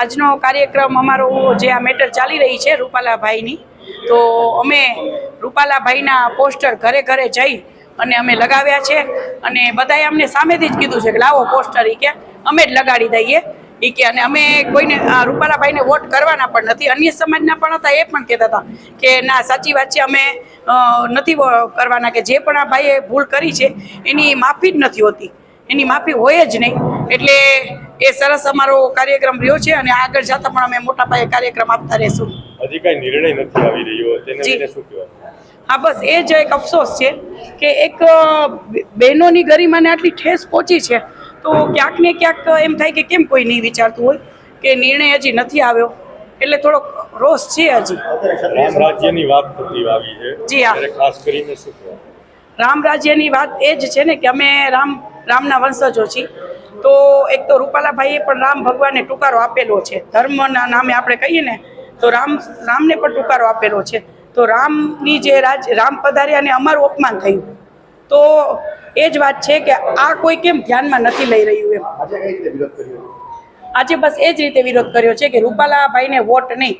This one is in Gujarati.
આજનો કાર્યક્રમ અમારો જે આ મેટર ચાલી રહી છે રૂપાલાભાઈની, તો અમે રૂપાલાભાઈના પોસ્ટર ઘરે ઘરે જઈ અને અમે લગાવ્યા છે અને બધાએ અમને સામેથી જ કીધું છે કે લાવો પોસ્ટર ઈ કે, અમે જ લગાડી દઈએ એ કે, અને અમે કોઈને રૂપાલાભાઈને વોટ કરવાના પણ નથી. અન્ય સમાજના પણ હતા, એ પણ કહેતા હતા કે ના, સાચી વાત છે, અમે નથી કરવાના કે જે પણ આ ભાઈએ ભૂલ કરી છે, એની માફી જ નથી હોતી. એની માફી હોય જ નહીં. એટલે એ સરસ અમારો કાર્યક્રમ રહ્યો છે અને આગળ જતા પણ અમે મોટા પાયે કાર્યક્રમ આપતા રહેશું. હજી કઈ નિર્ણય નથી આવી રહ્યો તેને લઈને શું કહેવાય હા બસ એ જ એક અફસોસ છે કે એક બહેનોની ગરિમાને આટલી ઠેસ પહોંચી છે તો ક્યાંક ને ક્યાંક એમ થાય કે કેમ કોઈ નહીં વિચારતું હોય કે નિર્ણય હજી નથી આવ્યો એટલે થોડોક રોષ છે હજી. રામ રાજ્યની વાત થતી આવી છે. જી હા. ખાસ કરીને શું રામ રાજ્યની વાત એ જ છે ને કે અમે રામ રામના વંશજો છીએ. તો એક તો રૂપાલાભાઈએ પણ રામ ભગવાનને ટુકારો આપેલો છે. ધર્મના નામે આપણે કહીએ ને તો રામ રામને પણ ટુકારો આપેલો છે. તો રામની જે રાજ રામ પધાર્યા અને અમારું અપમાન થયું. તો એ જ વાત છે કે આ કોઈ કેમ ધ્યાનમાં નથી લઈ રહ્યું એમ? આજે બસ એ જ રીતે વિરોધ કર્યો છે કે રૂપાલાભાઈને વોટ નહીં.